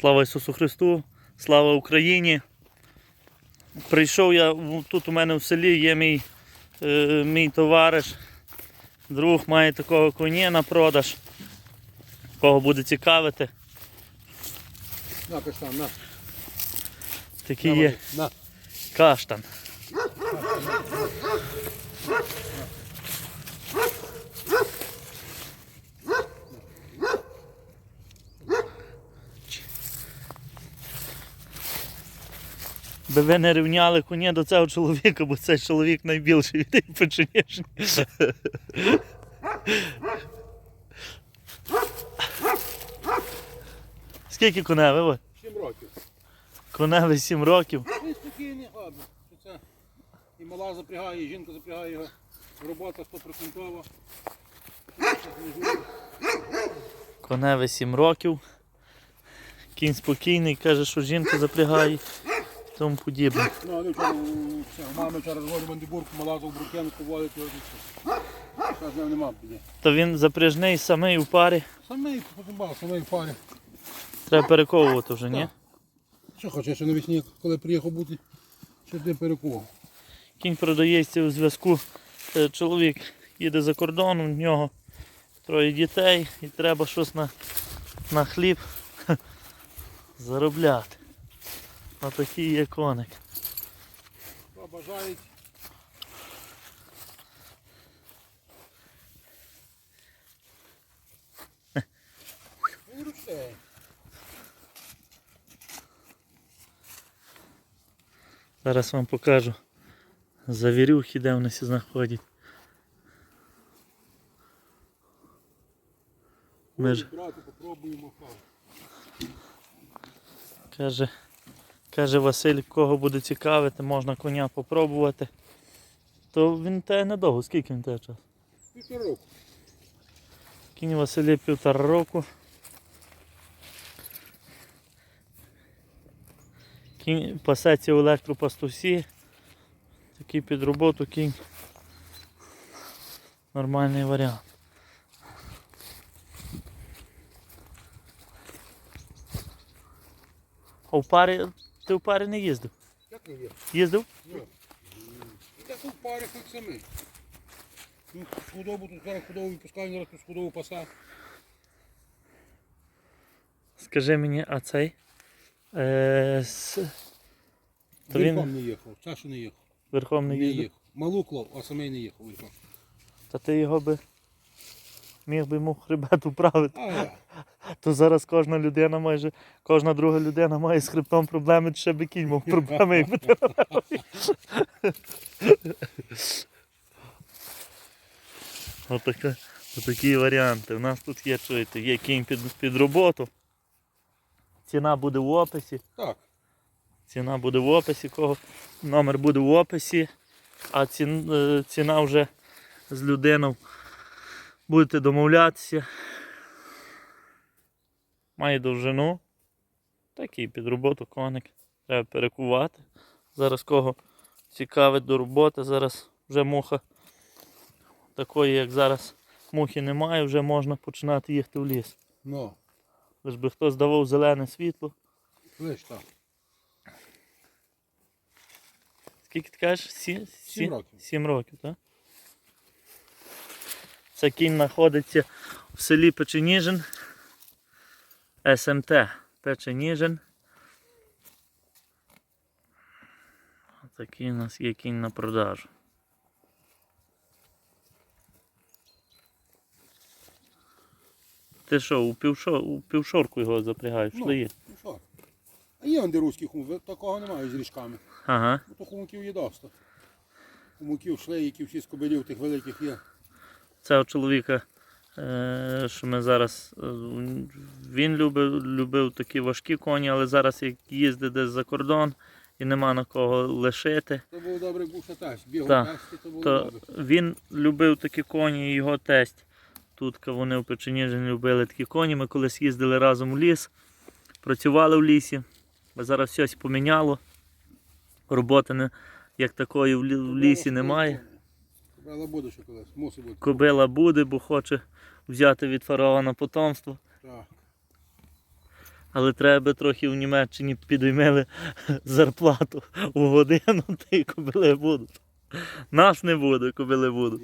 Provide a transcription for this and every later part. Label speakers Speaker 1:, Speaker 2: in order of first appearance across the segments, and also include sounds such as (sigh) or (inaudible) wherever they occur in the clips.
Speaker 1: Слава Ісусу Христу, слава Україні. Прийшов я тут у мене в селі, є мій, е, мій товариш, друг має такого коня на продаж. Кого буде цікавити.
Speaker 2: На, каштан, на.
Speaker 1: Такий
Speaker 2: на,
Speaker 1: є
Speaker 2: На.
Speaker 1: каштан. Би ви не рівняли коня до цього чоловіка, бо цей чоловік найбільший від тих. Скільки коневе?
Speaker 2: Сім років.
Speaker 1: Коневе 7 років.
Speaker 2: Він спокійний, ладно. і мала запрягає, і жінка запрягає його. Робота 100%.
Speaker 1: Коневе 7 років. Кінь спокійний, каже, що жінка запрягає тому подібне.
Speaker 2: Ну, вони вчора, у- мами вчора розводив мандибурку, мала за брукенку водить. Зараз з ним нема біди.
Speaker 1: То він запряжний самий у парі.
Speaker 2: Самий потимбав, самий в парі.
Speaker 1: Треба перековувати вже, ні?
Speaker 2: Що хочеш, що навесні, коли приїхав бути, що ти перекував.
Speaker 1: Кінь продається у зв'язку. е, Чоловік їде за кордон, у нього троє дітей і треба щось на, на хліб (laughs) заробляти. Отакий є коник.
Speaker 2: Хто бажають. (laughs) Він ручний.
Speaker 1: Зараз вам покажу завірюхи, де вони всі знаходять. Ми ж. Каже, каже Василь, кого буде цікавити, можна коня попробувати. То він те недовго, скільки він те час?
Speaker 2: Півтора року.
Speaker 1: Кінь Василі півтора року. Кінь пасеться в електропастусі. Такий під роботу кінь. Нормальний варіант. А в парі, ти в парі не їздив?
Speaker 2: Як не є?
Speaker 1: Їздив?
Speaker 2: Ні. Я тут пари хоч самий. Ну, худобу тут зараз худобу відпускаю, зараз тут худобу паса.
Speaker 1: Скажи мені, а цей? Е, с... То він
Speaker 2: Верхом не їхав, чашу не їхав.
Speaker 1: верхом не
Speaker 2: Не
Speaker 1: їздив.
Speaker 2: їхав. Малу клав, а самий не їхав верхом.
Speaker 1: Та ти його би міг би йому хребет управити.
Speaker 2: А,
Speaker 1: То зараз кожна людина майже, кожна друга людина має з хребтом проблеми, чи ще би кінь мав проблеми, якби ти Отака, отакі варіанти. У нас тут є, чуєте, є кінь під, під роботу. Ціна буде в описі.
Speaker 2: так.
Speaker 1: Ціна буде в описі, кого номер буде в описі, а цін, е, ціна вже з людиною будете домовлятися. Має довжину. Такий під роботу коник. Треба перекувати. Зараз кого цікавить до роботи, зараз вже муха такої, як зараз мухи немає, вже можна починати їхати в ліс.
Speaker 2: Ну,
Speaker 1: Лиш би хтось давав зелене світло.
Speaker 2: лиш так.
Speaker 1: Скільки ти кажеш? Сі...
Speaker 2: Сім років.
Speaker 1: Сім років, так? Це кінь знаходиться в селі Печеніжин. СМТ Печеніжин. Такий у нас є кінь на продажу. Ти що, у, півшо, у півшорку його запрягаєш?
Speaker 2: Ну.
Speaker 1: шлеї?
Speaker 2: Ну? А є онде руський хум, такого немає з ріжками.
Speaker 1: Ага.
Speaker 2: Ну, то хумаків є доста. Хумаків, шлейків, всі скобелів тих великих є.
Speaker 1: Це у чоловіка, що ми зараз. е, Він любив, любив такі важкі коні, але зараз як їздить десь за кордон і нема на кого лишити,
Speaker 2: То був добрий був. Бігав тесті, то
Speaker 1: то
Speaker 2: добре.
Speaker 1: він любив такі коні, і його тесть. Тут вони в Печеніжині любили такі коні. Ми колись їздили разом в ліс, працювали в лісі. А зараз щось поміняло. Роботи не, як такої в лісі немає.
Speaker 2: Кобила буде ще колись, мусить бути.
Speaker 1: Кобила буде, бо хоче взяти від фараона потомство.
Speaker 2: Так.
Speaker 1: Але треба би трохи в Німеччині підіймели зарплату у годину, (laughs) та й кобили будуть. Нас не буде, кобили будуть.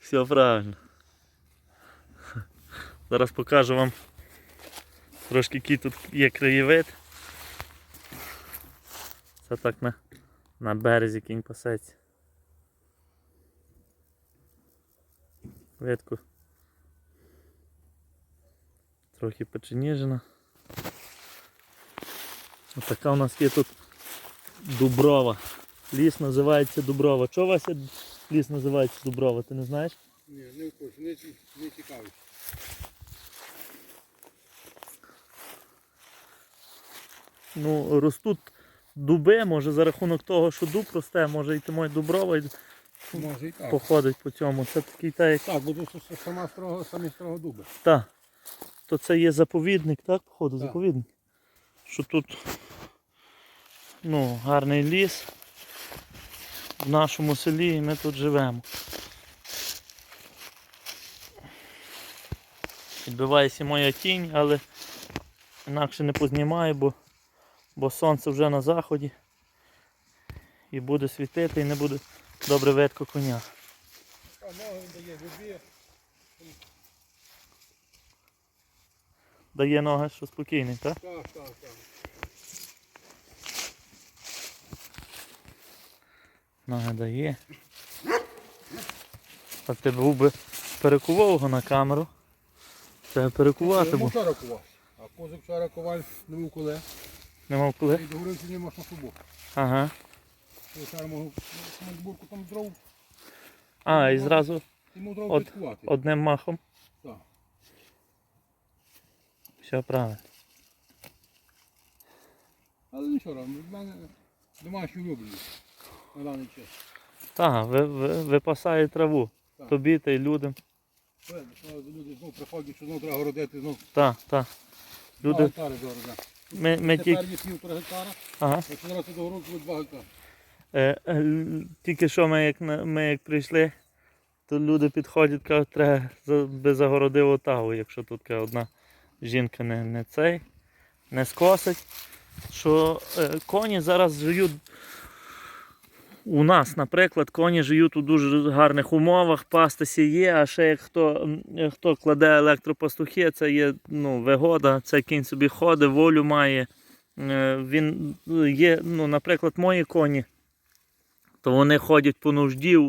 Speaker 1: Все правильно. Зараз покажу вам трошки який тут є краєвид. Це так на, на березі кінь пасеться. Видко. Трохи печеніжена. Отака у нас є тут Дуброва. Ліс називається Дуброва. Чого Вася ліс називається Дуброва, ти не знаєш?
Speaker 2: Ні, не в курсі, не, не цікавий.
Speaker 1: Ну, ростуть дуби, може за рахунок того, що дуб росте, може і тому Дуброва і
Speaker 2: Може і так.
Speaker 1: походить по цьому. Це такий та як.
Speaker 2: Так, бо тут сама строго, самі строго дуби.
Speaker 1: Та. То це є заповідник, так, походу,
Speaker 2: Так.
Speaker 1: заповідник. Що тут ну, гарний ліс в нашому селі і ми тут живемо. Відбивається моя тінь, але інакше не познімаю, бо, бо сонце вже на заході і буде світити і не буде добре видко коня.
Speaker 2: А ноги дає любі.
Speaker 1: Дає ноги, що спокійний, так?
Speaker 2: Так, так, так.
Speaker 1: Ноги дає. А ти був би перекував його на камеру. Треба перекувати,
Speaker 2: Я
Speaker 1: бо
Speaker 2: вчора кував. А позавчора коваль не був коли.
Speaker 1: не мав коли.
Speaker 2: І договорився не можна футбол.
Speaker 1: Ага.
Speaker 2: Вчора можу на зборку там дров,
Speaker 1: А, і зразу
Speaker 2: йому дров підкувати.
Speaker 1: одним махом.
Speaker 2: Так.
Speaker 1: Все правильно.
Speaker 2: Але нічого, в мене домашню люблю на даний час.
Speaker 1: Так, ви, ви, випасає траву.
Speaker 2: Так.
Speaker 1: Тобі та й людям.
Speaker 2: Люди знову приходять, що знову треба городити, знову
Speaker 1: Так, так.
Speaker 2: два гектари дорого.
Speaker 1: Ми, ми тільки.
Speaker 2: Тепер є півтора гектара,
Speaker 1: Ага.
Speaker 2: якщо зараз до городу буде два гектари.
Speaker 1: Е, е, л- тільки що ми як, на- ми як прийшли, то люди підходять, кажуть, треба за- би загородив отагу, якщо тут каже, одна жінка не, не цей, не скосить. Що е, коні зараз живуть. У нас, наприклад, коні живуть у дуже гарних умовах, пастися є, а ще як хто, е, хто кладе електропастухи, це є ну, вигода, цей кінь собі ходить, волю має. Е, Він є, ну, наприклад, мої коні, то вони ходять по нужді у,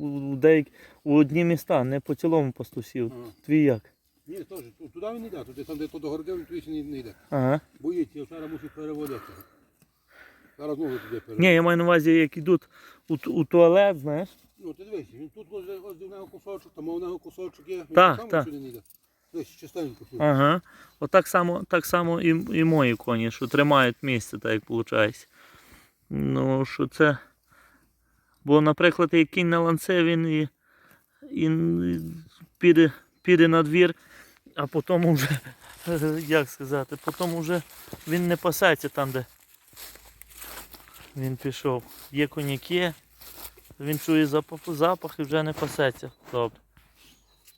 Speaker 1: у, у, у одні міста, не по цілому пастусів. Твій як?
Speaker 2: Ні, теж, туди він не йде, туди там, де то догородив, він туди не, не йде.
Speaker 1: Ага.
Speaker 2: Боїться, я вчора мусив переводити. Зараз знову туди
Speaker 1: Ні, я маю на увазі, як йдуть у, у туалет, знаєш.
Speaker 2: Ну, ти дивись, він тут ось, ось в нього кусочок, там у нього кусочок є, він
Speaker 1: Так,
Speaker 2: сам
Speaker 1: так.
Speaker 2: сюди не йде. Дивись, частенько тут.
Speaker 1: Ага. Отак само, так само і, і мої коні, що тримають місце, так як виходить. Ну, що це. Бо, наприклад, як кінь на ланце, він і, і піде, піде на двір, а потім вже, (laughs) як сказати, потім вже він не пасеться там, де він пішов. Є коняки, він чує запах, запах і вже не пасеться. Добре.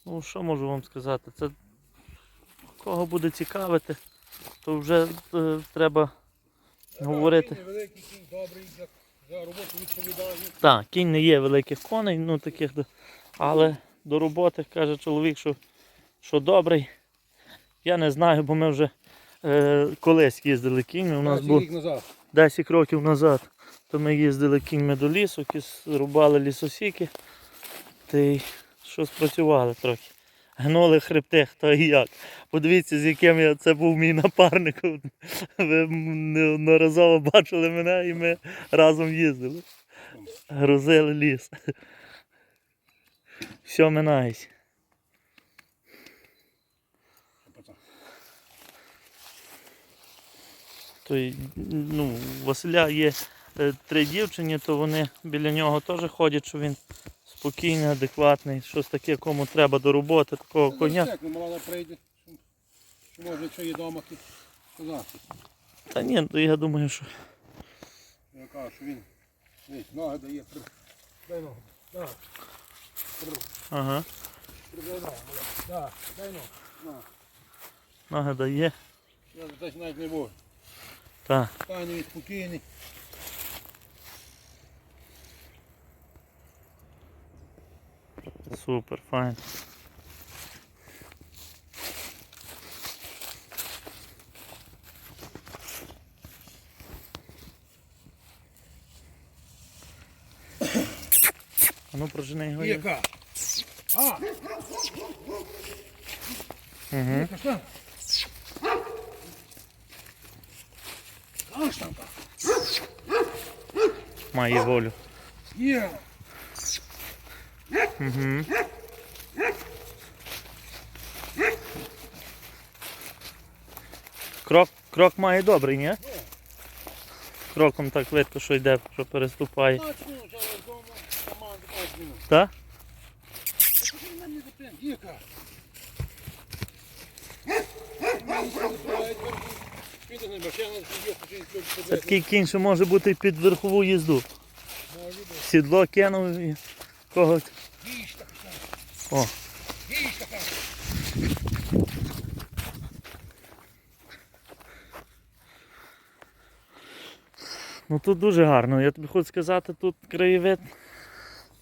Speaker 1: Ну, що можу вам сказати? Це кого буде цікавити, то вже е, треба говорити.
Speaker 2: Великий кінь, добрий, за, за роботу відповідальний.
Speaker 1: Так, кінь не є великих коней, ну таких, але до роботи каже чоловік, що, що добрий. Я не знаю, бо ми вже е, колись їздили кіньми. У нас був 10 років назад, то ми їздили кіньми до лісу, рубали лісосіки. Та й що спрацювали трохи. Гнули хребти, хто і як. Подивіться, з яким я це був мій напарник. Ви неодноразово бачили мене і ми разом їздили. Грузили ліс. Все минається. То й, ну, у Василя є е, три дівчині, то вони біля нього теж ходять, що він спокійний, адекватний, щось таке, кому треба до роботи, такого коня.
Speaker 2: Так, ну мала прийде, що, що може, якщо є вдома, то сказати.
Speaker 1: Та ні, то я думаю, що
Speaker 2: Я кажу, що він ноги дає. Дай ногу. Да.
Speaker 1: Ага.
Speaker 2: Дай ногу. Да. Дай ногу.
Speaker 1: Ноги дає.
Speaker 2: Я навіть не буде.
Speaker 1: Так.
Speaker 2: Він спокійний.
Speaker 1: Супер, файн. А ну прожени його.
Speaker 2: Яка? А,
Speaker 1: Угу.
Speaker 2: яка там? Каштанка.
Speaker 1: Має волю. Угу. Крок, крок має добрий, ні? Кроком так видко, що йде, що переступає.
Speaker 2: 15 минут, я вдома, команда 15 минут.
Speaker 1: Так?
Speaker 2: Та
Speaker 1: Це такий кінь, що може бути під верхову їзду. Сідло кинув і когось. О, ну тут дуже гарно. Я тобі хочу сказати, тут краєвид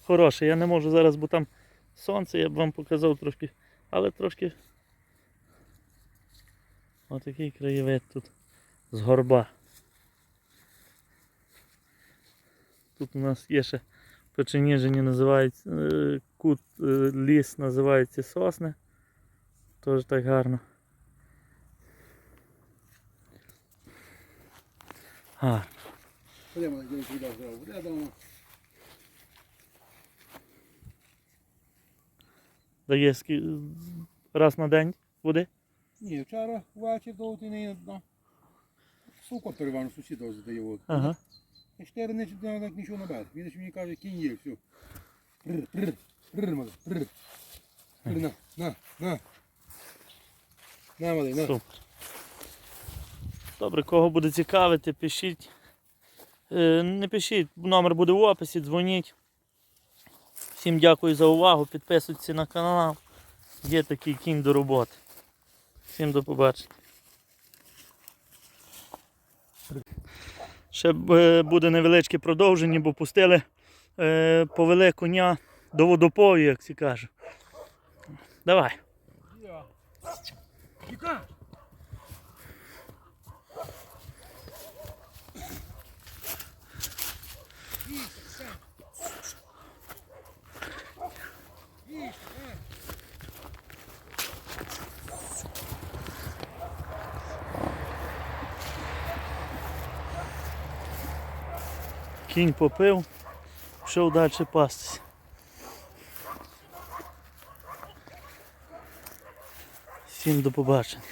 Speaker 1: хороший. Я не можу зараз, бо там сонце, я б вам показав трошки, але трошки. Отакий краєвид тут з горба. Тут у нас є ще Печеніжині називається е, кут е, ліс називається сосни. Теж так гарно. Гарно.
Speaker 2: Дав зразу.
Speaker 1: Дає раз на день води.
Speaker 2: Ні, вчора ввечері до не одна. Сука перевану сусіда задає воду.
Speaker 1: Ага.
Speaker 2: Я чотири не читав нічого на берег. Він ще мені каже, кінь є, все. Прр, прр, прр, малий, прр. Прр, на, на, на. На, малий, на.
Speaker 1: Супер. Добре, кого буде цікавити, пишіть. Е, Не пишіть, номер буде в описі, дзвоніть. Всім дякую за увагу, підписуйтесь на канал. Є такий кінь до роботи. Всім до побачення. Ще е, буде невеличке продовження, бо пустили, е, повели коня до водопою, як всі кажуть. Давай. Кінь попив, пішов далі пастись. Всім до побачення.